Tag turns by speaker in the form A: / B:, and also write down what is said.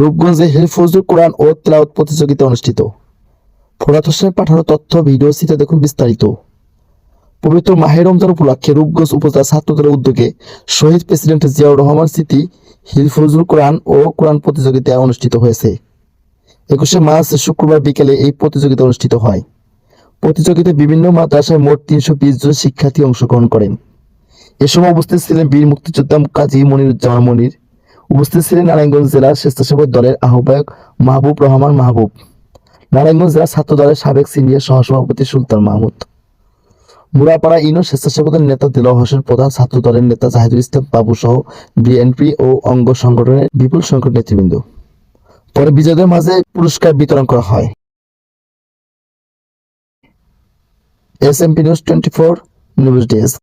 A: রূপগঞ্জে হেলফজুল কোরআন ও তেলাওয়াত প্রতিযোগিতা অনুষ্ঠিত। ফোরাত হোসেনের পাঠানো তথ্য, ভিডিও সিতে দেখুন বিস্তারিত। পবিত্র মাহের রমজান উপলক্ষে রূপগঞ্জ উপজেলা ছাত্রদের উদ্যোগে শহীদ প্রেসিডেন্ট জিয়াউর রহমান স্মৃতি হিলফজুল কোরআন ও কোরআন প্রতিযোগিতা অনুষ্ঠিত হয়েছে। একুশে মার্চ, শুক্রবার বিকেলে এই প্রতিযোগিতা অনুষ্ঠিত হয়। প্রতিযোগিতায় বিভিন্ন মাদ্রাসায় মোট তিনশো বিশ জন শিক্ষার্থী অংশগ্রহণ করেন। এ সময় উপস্থিত ছিলেন বীর মুক্তিযোদ্ধা কাজী মনিরুজ্জামান মনির উপস্থিত ছিলেন নারায়ণগঞ্জ জেলার স্বেচ্ছাসেবক দলের আহ্বায়ক মাহবুব রহমান মাহবুব, নারায়ণগঞ্জ জেলা ছাত্র দলের সাবেক সিনিয়র সহসভাপতি সুলতান মাহমুদ, মুরাপাড়া ইউনো স্বেচ্ছাসেবক দলের নেতা দিলওয়ার হোসেন প্রধান, ছাত্র দলের নেতা জাহিদুল ইসলাম বাবু সহ বিএনপি ও অঙ্গ সংগঠনের বিপুল সংখ্যক নেতৃবৃন্দ। পরে বিজয়ীদের মাঝে পুরস্কার বিতরণ করা হয়। S M P news twenty four, news desk.